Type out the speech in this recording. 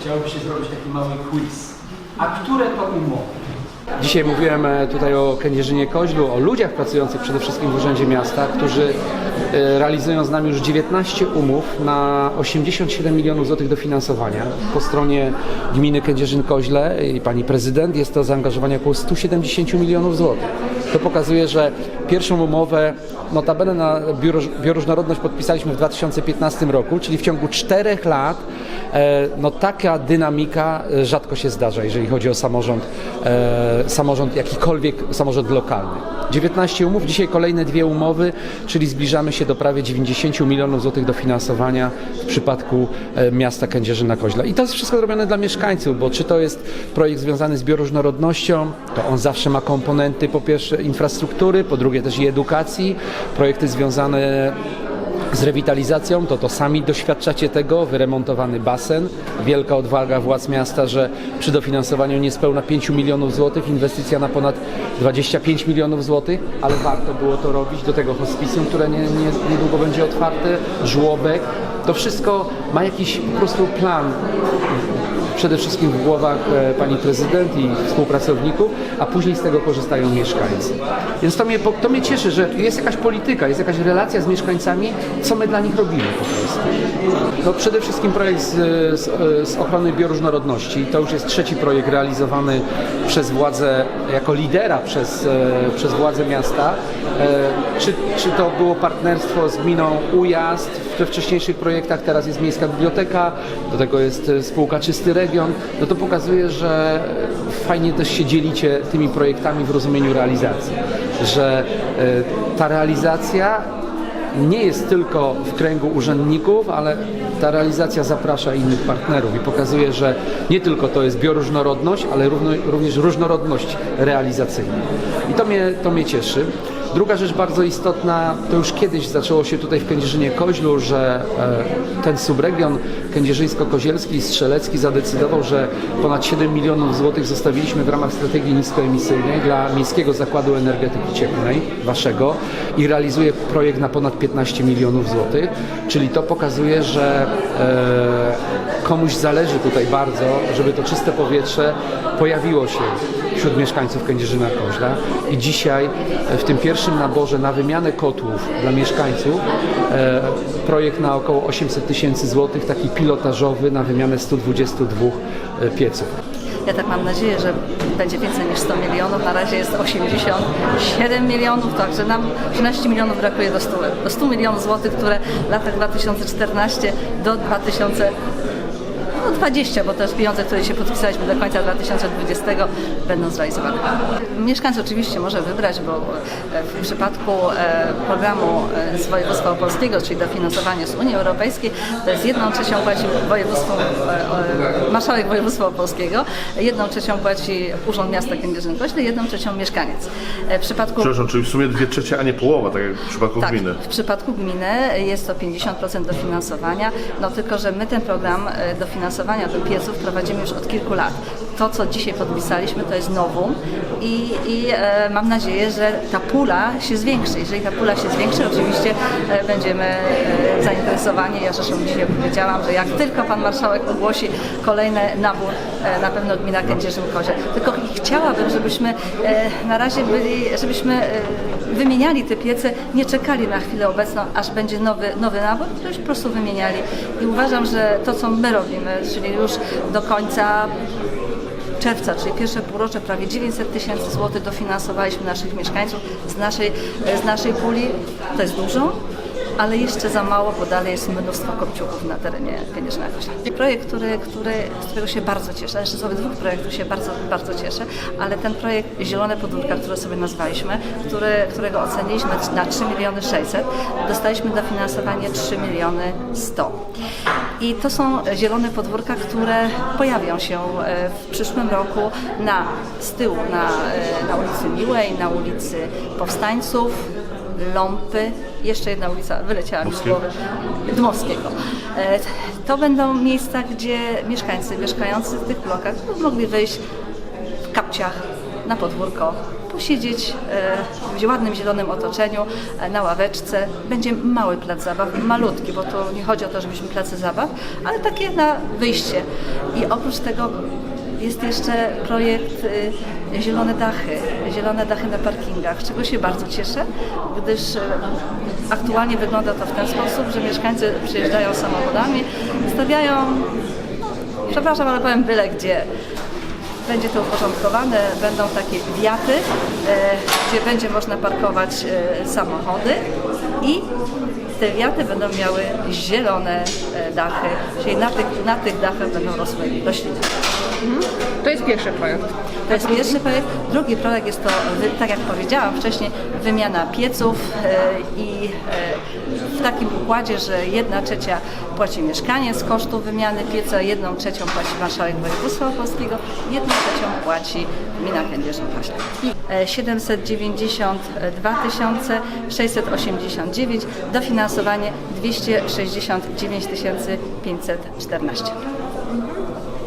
chciałoby się zrobić taki mały quiz. A które to umowy? Dzisiaj mówiłem e, tutaj o Kędzierzynie Koźlu, o ludziach pracujących przede wszystkim w Urzędzie Miasta, którzy e, realizują z nami już 19 umów na 87 milionów złotych dofinansowania. Po stronie gminy Kędzierzyn-Koźle i pani prezydent jest to zaangażowanie około 170 milionów złotych. To pokazuje, że pierwszą umowę notabene na bioróżnorodność podpisaliśmy w 2015 roku, czyli w ciągu czterech lat e, no taka dynamika e, rzadko się zdarza, jeżeli chodzi o samorząd, e, samorząd jakikolwiek samorząd lokalny. 19 umów, dzisiaj kolejne dwie umowy, czyli zbliżamy się do prawie 90 milionów złotych dofinansowania w przypadku miasta Kędzierzyna Koźla. I to jest wszystko robione dla mieszkańców, bo czy to jest projekt związany z bioróżnorodnością, to on zawsze ma komponenty po pierwsze infrastruktury, po drugie też i edukacji, projekty związane z rewitalizacją, to to sami doświadczacie tego, wyremontowany basen, wielka odwaga władz miasta, że przy dofinansowaniu niespełna 5 milionów złotych, inwestycja na ponad 25 milionów złotych, ale warto było to robić, do tego hospicjum, które nie, nie, niedługo będzie otwarte, żłobek, to wszystko ma jakiś po prostu plan przede wszystkim w głowach e, pani prezydent i współpracowników, a później z tego korzystają mieszkańcy. Więc to mnie, to mnie cieszy, że jest jakaś polityka, jest jakaś relacja z mieszkańcami, co my dla nich robimy po prostu. No przede wszystkim projekt z, z, z ochrony bioróżnorodności. To już jest trzeci projekt realizowany przez władzę, jako lidera przez, e, przez władze miasta. E, Czy, czy to było partnerstwo z gminą Ujazd we wcześniejszych projektach, teraz jest Miejska Biblioteka, do tego jest e, spółka Czysty Region, no to pokazuje, że fajnie też się dzielicie tymi projektami w rozumieniu realizacji, że ta realizacja nie jest tylko w kręgu urzędników, ale ta realizacja zaprasza innych partnerów i pokazuje, że nie tylko to jest bioróżnorodność, ale równo, również różnorodność realizacyjna. I to mnie, to mnie cieszy. Druga rzecz bardzo istotna, to już kiedyś zaczęło się tutaj w Kędzierzynie Koźlu, że e, ten subregion kędzierzyńsko-kozielski i strzelecki zadecydował, że ponad 7 milionów złotych zostawiliśmy w ramach strategii niskoemisyjnej dla Miejskiego Zakładu Energetyki Cieplnej, waszego, i realizuje projekt na ponad 15 milionów złotych, czyli to pokazuje, że e, komuś zależy tutaj bardzo, żeby to czyste powietrze pojawiło się wśród mieszkańców Kędzierzyna Koźla i dzisiaj e, w tym pierwszym naborze na wymianę kotłów dla mieszkańców e, projekt na około 800 tysięcy złotych, taki pilotażowy na wymianę 122 e, pieców. Ja tak mam nadzieję, że będzie więcej niż 100 milionów. Na razie jest 87 milionów, także nam 13 milionów brakuje do 100, do 100 milionów złotych, które w latach 2014 do 2000 no 20, bo też pieniądze, które się podpisaliśmy do końca 2020 będą zrealizowane. Mieszkańcy oczywiście może wybrać, bo e, w przypadku e, programu e, z województwa opolskiego, czyli dofinansowanie z Unii Europejskiej, to jest jedną trzecią płaci województwo, marszałek województwa opolskiego, jedną trzecią płaci Urząd Miasta Kędzierzyn-Koźle, jedną trzecią mieszkaniec. W przypadku Przepraszam, czyli w sumie dwie trzecie, a nie połowa, tak jak w przypadku tak, gminy. w przypadku gminy jest to 50% dofinansowania, no tylko, że my ten program e, dofinansowania do pieców prowadzimy już od kilku lat. To, co dzisiaj podpisaliśmy, to jest nowum i, i e, mam nadzieję, że ta pula się zwiększy. Jeżeli ta pula się zwiększy, oczywiście e, będziemy e, zainteresowani. Ja zresztą dzisiaj powiedziałam, że jak tylko Pan Marszałek ogłosi kolejny nabór, e, na pewno gmina Kędzierzyn-Kozie. Tylko chciałabym, żebyśmy e, na razie byli, żebyśmy e, wymieniali te piece, nie czekali na chwilę obecną, aż będzie nowy, nowy nabór, to już po prostu wymieniali. I uważam, że to, co my robimy, czyli już do końca czerwca, czyli pierwsze półrocze, prawie 900 tysięcy złotych dofinansowaliśmy naszych mieszkańców z naszej, z naszej puli. To jest dużo, ale jeszcze za mało, bo dalej jest mnóstwo kopciuchów na terenie Koźla. Projekt, który, który, z którego się bardzo cieszę, jeszcze z obydwu projektów się bardzo, bardzo cieszę, ale ten projekt Zielone Podwórka, który sobie nazwaliśmy, który, którego oceniliśmy na 3 miliony 600, dostaliśmy dofinansowanie 3 miliony 100. I to są zielone podwórka, które pojawią się e, w przyszłym roku na, z tyłu na, e, na ulicy Miłej, na ulicy Powstańców, Ląpy, jeszcze jedna ulica wyleciała mi z głowy, Dmowskiego. E, To będą miejsca, gdzie mieszkańcy mieszkający w tych blokach mogli wyjść w kapciach na podwórko, posiedzieć e, w ładnym zielonym otoczeniu, e, na ławeczce. Będzie mały plac zabaw, malutki, bo to nie chodzi o to, żebyśmy place zabaw, ale takie na wyjście. I oprócz tego jest jeszcze projekt y, Zielone Dachy, zielone dachy na parkingach, czego się bardzo cieszę, gdyż y, aktualnie wygląda to w ten sposób, że mieszkańcy przyjeżdżają samochodami, stawiają, przepraszam, ale powiem byle gdzie. Będzie to uporządkowane, będą takie wiaty, e, gdzie będzie można parkować e, samochody i te wiaty będą miały zielone e, dachy, czyli na tych, na tych dachach będą rosły rośliny. To jest pierwszy projekt. To jest pierwszy projekt. Drugi projekt jest to, tak jak powiedziałam wcześniej, wymiana pieców i w takim układzie, że jedna trzecia płaci mieszkanie z kosztu wymiany pieca, jedną trzecią płaci marszałek województwa opolskiego, jedną trzecią płaci gmina Kędzierzyn-Koźle. E, 792 689, dofinansowanie 269 514.